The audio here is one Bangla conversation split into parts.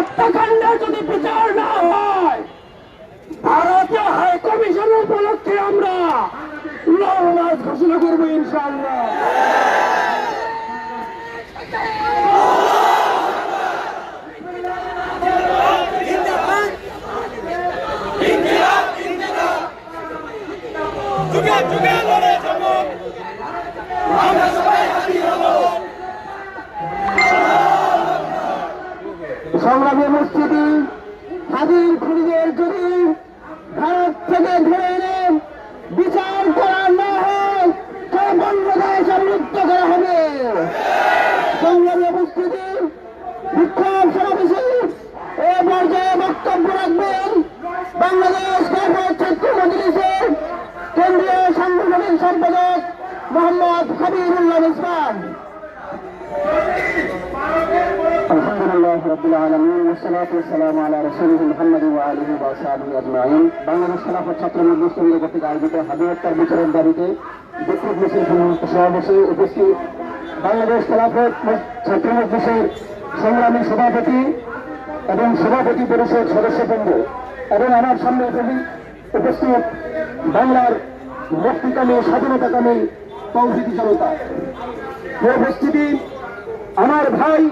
হত্যাকাণ্ডের যদি বিচার না হয়, ভারতীয় হাই কমিশন উপলক্ষে আমরা ঘোষণা করব ইনশাআল্লাহ। যুগে যুগে লড়ে যাব আমরা সবাই হাতি হব সংগ্রামী মসজিদি স্বাধীন খুনিদের যদি ভারত থেকে ধরে এনে বিচার করা না হয় তবে বাংলাদেশ মুক্ত করা হবে সংগ্রামী মসজিদি বিক্ষোভ সমাবেশে এ পর্যায়ে বক্তব্য রাখবেন বাংলাদেশ কাপড় ছাত্র মজলিসের কেন্দ্রীয় সাংগঠনিক সম্পাদক মোহাম্মদ হাবিবুল্লাহ ইসলাম আলহামদুলিল্লাহ রবিল আলমিন ওসালাত সালাম আলা রসুল মোহাম্মদ আলহি বাসাল আজমাইন। বাংলাদেশ খেলাফত ছাত্র মুসলিম কর্তৃক আয়োজিত হাবিবতার বিচারের দাবিতে বিক্ষোভ মিছিল সমাবেশে উপস্থিত বাংলাদেশ খেলাফত ছাত্র মুসলিমের সংগ্রামী সভাপতি এবং সভাপতি পরিষদ সদস্যবৃন্দ এবং আমার সামনে উপস্থিত বাংলার মুক্তিকামী, স্বাধীনতাকামী, তৌহিদি জনতা। উপস্থিতি আমার ভাই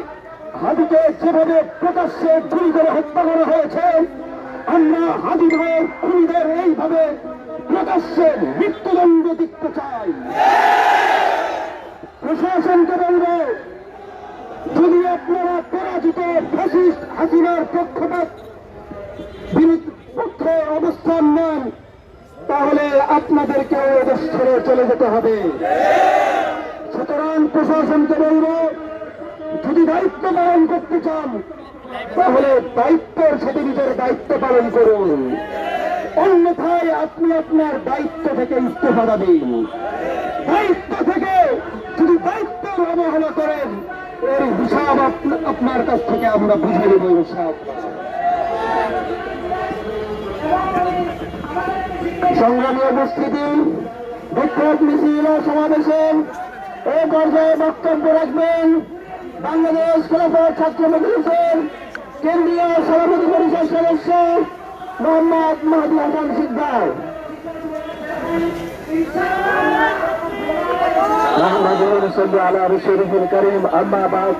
হাদিকে যেভাবে প্রকাশ্যে গুলি করে হত্যা করা হয়েছে, আমরা হাদি ভাইয়ের খুনিদের এইভাবে প্রকাশ্যে মৃত্যুদণ্ড দিতে চাই। প্রশাসনকে বলব, যদি আপনারা পরাজিত ফ্যাসিস্ট হাসিনার পক্ষপাত পক্ষে অবস্থান নেন, তাহলে আপনাদেরকেও এদেশ ছেড়ে চলে যেতে হবে। সুতরাং প্রশাসনকে বলব যদি দায়িত্ব পালন করতে চান, তাহলে দায়িত্বের সাথে নিজের দায়িত্ব পালন করুন। অন্যথায় আপনি আপনার দায়িত্ব থেকে ইস্তফা দিন দায়িত্ব থেকে যদি দায়িত্বের অবহেলা করেন, এর হিসাব আপনার কাছ থেকে আমরা বুঝে নেব হিসাব সংগ্রামী উপস্থিতি, বিক্ষোভ মিছিল সমাবেশে এ পর্যায়ে বক্তব্য রাখবেন বাংলাদেশ খেলাফত ছাত্র মজলিসের কেন্দ্রীয় সভাপতি পরিষদ সদস্য মোহাম্মদ মাহদি হাসান সিদ্দার نحمد ونصلي على رسوله الكريم أما بعد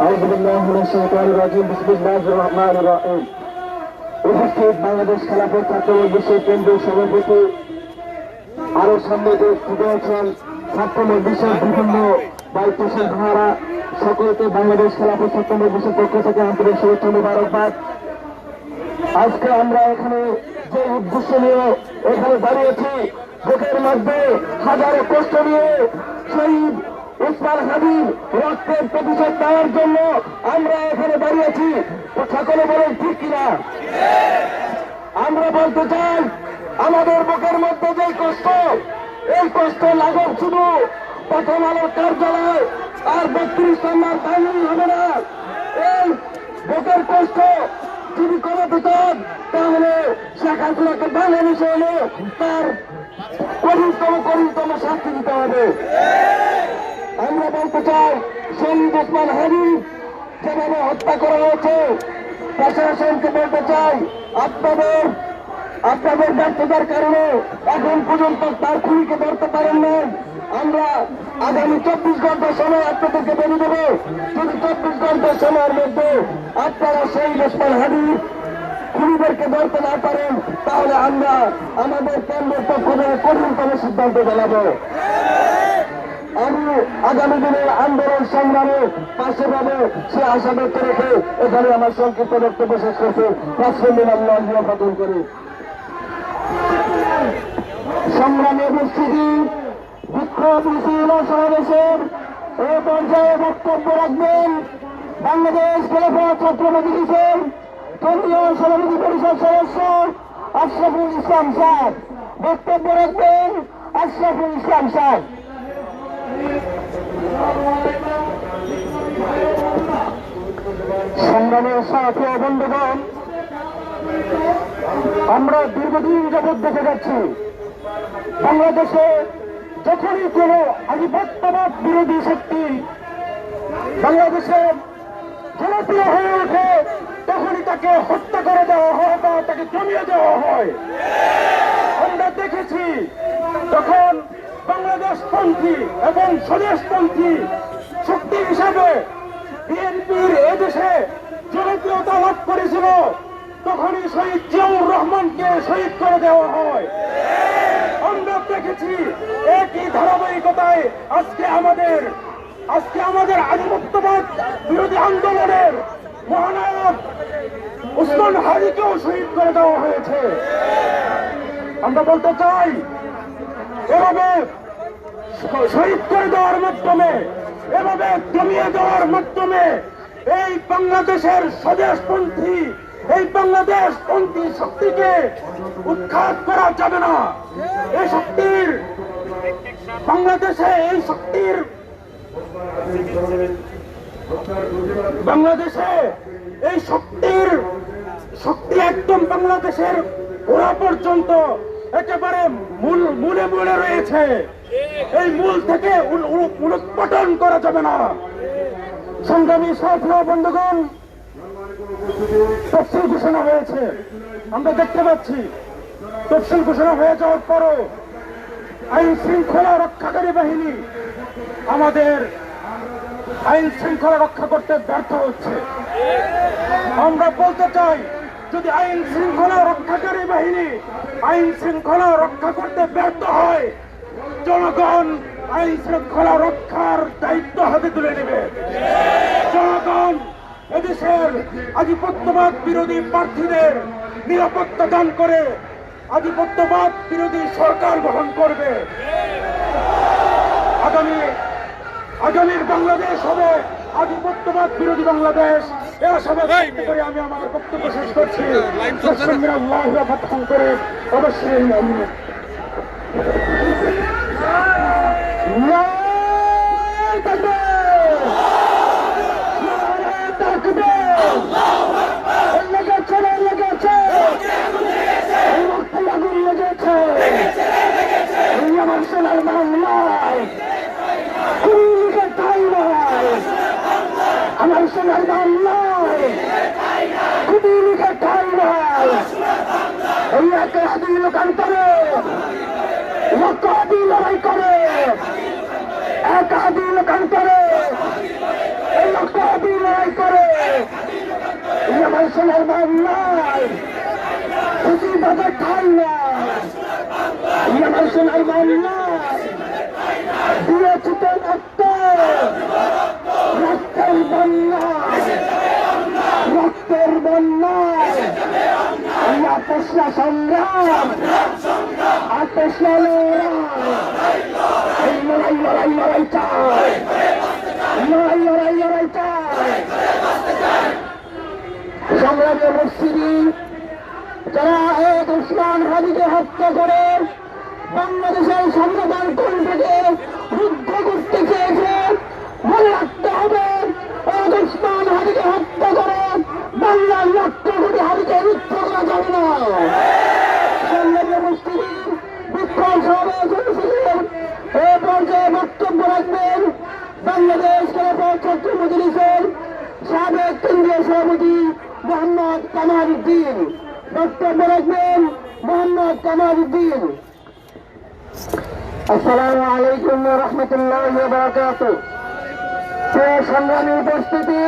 أعوذ بالله من الشيطان الرجيم بسم الله الرحمن الرحيم উপস্থিত বাংলাদেশ খেলাফত ছাত্র মজলিসের কেন্দ্রীয় সভাপতি আরো সামনে যে রয়েছেন ছাত্র মজলিসের বিভিন্ন দায়িত্বশীল ভাড়া। সকলকে বাংলাদেশ খেলাফত ছাত্র মজলিসের পক্ষ থেকে আন্তরিক শুভেচ্ছা মুবারকবাদ। আজকে আমরা এখানে যে উদ্দেশ্য নিয়ে এখানে দাঁড়িয়েছি, বুকের মধ্যে হাজারো কষ্ট নিয়ে শহীদ উসমান হাবিব রক্তের প্রতিশোধ দেওয়ার জন্য আমরা এখানে দাঁড়িয়েছি। সকলে বলেন, ঠিক কিনা? আমরা বলতে চাই, আমাদের বুকের মধ্যে যে কষ্ট এই কষ্ট লাঘব শুধু প্রথম আলোর কার্যালয়, আর বত্রিশ নম্বর বাহিনী হবে না। এই বুকের কষ্ট যদি কমাতে চান তাহলে শেখ হাসিনাকে বাংলাদেশে এলে তার কঠিনতম কঠিনতম শাস্তি দিতে হবে। আমরা বলতে চাই, শহীদ ওসমান হাবিব যেভাবে হত্যা করা হয়েছে, প্রশাসনকে বলতে চাই, আপনাদের আপনাদের ব্যর্থতার কারণে এখন পর্যন্ত তার খুনিকে ধরতে পারেন না আমরা আগামী চব্বিশ ঘণ্টার সময় আপনাদেরকে বেরিয়ে দেবো, যদি চব্বিশ ঘণ্টার সময়ের মধ্যে আপনারা শহীদ ওসমান হাবিব খুনিদেরকে ধরতে না পারেন, তাহলে আমরা আমাদের কেন্দ্রের পক্ষ থেকে কঠিনতম সিদ্ধান্ত জানাব। আমি আগামী দিনের আন্দোলন সংগ্রামে পাশে পাবে, সে আশা ব্যক্ত রেখে এখানে আমার সংক্ষিপ্ত বক্তব্য শেষ করতে পাঁচশিন আল্লাহ দিয়ে খতম করি। সংগ্রামে উপস্থিতি বিক্ষোভ সমাবেশের এ পর্যায়ে বক্তব্য রাখবেন বাংলাদেশ খেলাফত ছাত্র কেন্দ্রীয় সভাপতি পরিষদ সদস্য আশরাফুল ইসলাম সাদ বক্তব্য রাখবেন আশরাফুল ইসলাম সাদ সংগ্রামের সাথে বন্ধুগণ, আমরা দীর্ঘদিন যাবৎ দেখে যাচ্ছি বাংলাদেশে যখনই কোন আধিপত্যবাদ বিরোধী শক্তি বাংলাদেশে জনপ্রিয় হয়ে ওঠে তখন তাকে হত্যা করে দেওয়া হয় বা তাকে জমিয়ে দেওয়া হয়। আমরা দেখেছি যখন বাংলাদেশপন্থী এবং স্বদেশপন্থী শক্তি হিসাবে বিএনপির এদেশে জনপ্রিয়তা লাভ করেছিল, তখনই শহীদ জিয়াউর রহমানকে শহীদ করে দেওয়া হয়। আমরা দেখেছি। একই ধারাবাহিকতায় আজকে আমাদের আজকে আমাদের আধিপত্যবাদ বিরোধী আন্দোলনের মহানায়ক উসমান হাজিকেও শহীদ করে দেওয়া হয়েছে। আমরা বলতে চাই, এভাবে শহীদ করে দেওয়ার মাধ্যমে, এভাবে জমিয়ে দেওয়ার মাধ্যমে এই বাংলাদেশের স্বদেশপন্থী এই বাংলাদেশ পন্থী শক্তিকে উৎখাত করা যাবে না। এই শক্তির, বাংলাদেশে এই শক্তির, বাংলাদেশে এই শক্তির শক্তি একদম বাংলাদেশের গোড়া পর্যন্ত একেবারে মূল, মূলে মূলে রয়েছে। এই মূল থেকে উল- করা যাবে না। সংগ্রামী ও বন্ধুগণ তফসিল ঘোষণা হয়েছে। আমরা দেখতে পাচ্ছি, তফসিল ঘোষণা হয়ে যাওয়ার পরও আইন শৃঙ্খলা রক্ষাকারী বাহিনী আমাদের আইন শৃঙ্খলা রক্ষা করতে ব্যর্থ হচ্ছে। আমরা বলতে চাই, যদি আইন শৃঙ্খলা রক্ষাকারী বাহিনী আইন শৃঙ্খলা রক্ষা করতে ব্যর্থ হয়, জনগণ আইন শৃঙ্খলা রক্ষার দায়িত্ব হাতে তুলে নেবে। জনগণ এদেশের আধিপত্যবাদ বিরোধী প্রার্থীদের নিরাপত্তা দান করে আধিপত্যবাদ বিরোধী সরকার গঠন করবে। আগামী আগামীর বাংলাদেশ হবে আধিপত্যবাদ বিরোধী বাংলাদেশ। এ আশাবাদ ব্যক্ত করে আমি আমার বক্তব্য শেষ করছি। অবশ্যই আমার সোনার বাংলায় কুড়িকে ঠাই নয় আমার সোনার বাংলায় কুড়িকে ঠাই নয় এই একে আদি লোকান্তরে লক্ষ আদি লড়াই করে এক আদি লোকান্তরে এই লক্ষ আদি লড়াই করে আমার সোনার বাংলায় খুশি বাজার ঠাই সোনার বাংলায় দিয়েছি তো রক্ত রক্তের বন্যা রক্তের বন্যা আপোষনা সংগ্রাম আপোষনা লড়াই লড়াই লড়াই লড়াই চাই লড়াই লড়াই লড়াই চাই সংগ্রামী মুসিদি যারা এক উসমান হাজিকে হত্যা করে বাংলাদেশের সংবিধান কণ্ঠকে রুদ্ধ করতে চেয়েছে। মনে রাখতে হবে এক উসমান হাজিকে হত্যা করে বাংলার লক্ষ কোটি হাজিকে রুদ্ধ করা যাবে না। বক্তব্য রাখবেন বাংলাদেশ ছাত্র মজলিসের সাবেক কেন্দ্রীয় সভাপতি মোহাম্মদ কামাল উদ্দিন। বক্তব্য রাখবেন মোহাম্মদ কামাল উদ্দিন। আসসালামু আলাইকুম রহমতুল্লাহ বারাকাত সংগ্রামী উপস্থিতি,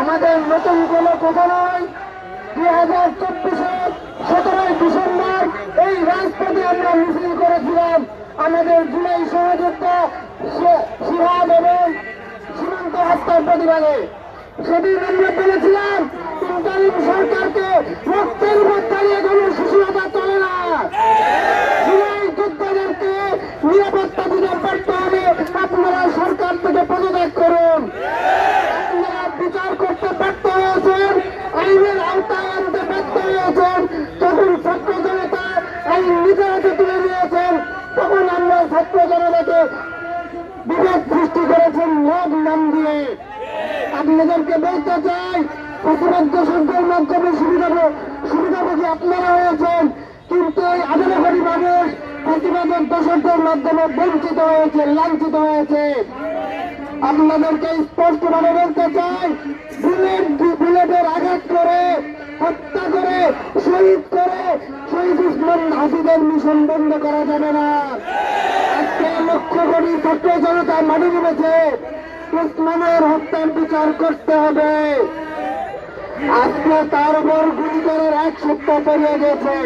আমাদের নতুন কোনো কথা নয়। দুই হাজার চব্বিশের সতেরোই ডিসেম্বর, এই রাজপথে আমরা মিছিল করেছিলাম। আমাদের জুলাই সহযোদ্ধা সিহাদ এবং সীমান্ত হত্যার প্রতিবাদে। সেদিন আমরা বলেছিলাম ইন্টারিম সরকারকে রক্তের উপর দাঁড়িয়ে কোনো সুশীলতা চলে না। আপনাদেরকে বলতে চাই উপলব্ধ সংখ্যার মাধ্যমে সুবিধা সুবিধাভোগী আপনারা হয়েছেন। কিন্তু এই আধারে মানুষ প্রতিবাদন দশকের মাধ্যমে বঞ্চিত হয়েছে, লাঞ্ছিত হয়েছে। আপনাদেরকে স্পষ্ট ভাবে বলতে চাই, বুলেট বুলেটের আঘাত করে, হত্যা করে, শহীদ করে, শহীদ উসমান হাসিদের মিশন বন্ধ করা যাবে না। একটা লক্ষ কোটি ছাত্র জনতা মাটি নেমেছে। উসমানের হত্যার বিচার করতে হবে। আজকে তার উপর গুলি করার এক সপ্তাহ পেরিয়ে গেছে।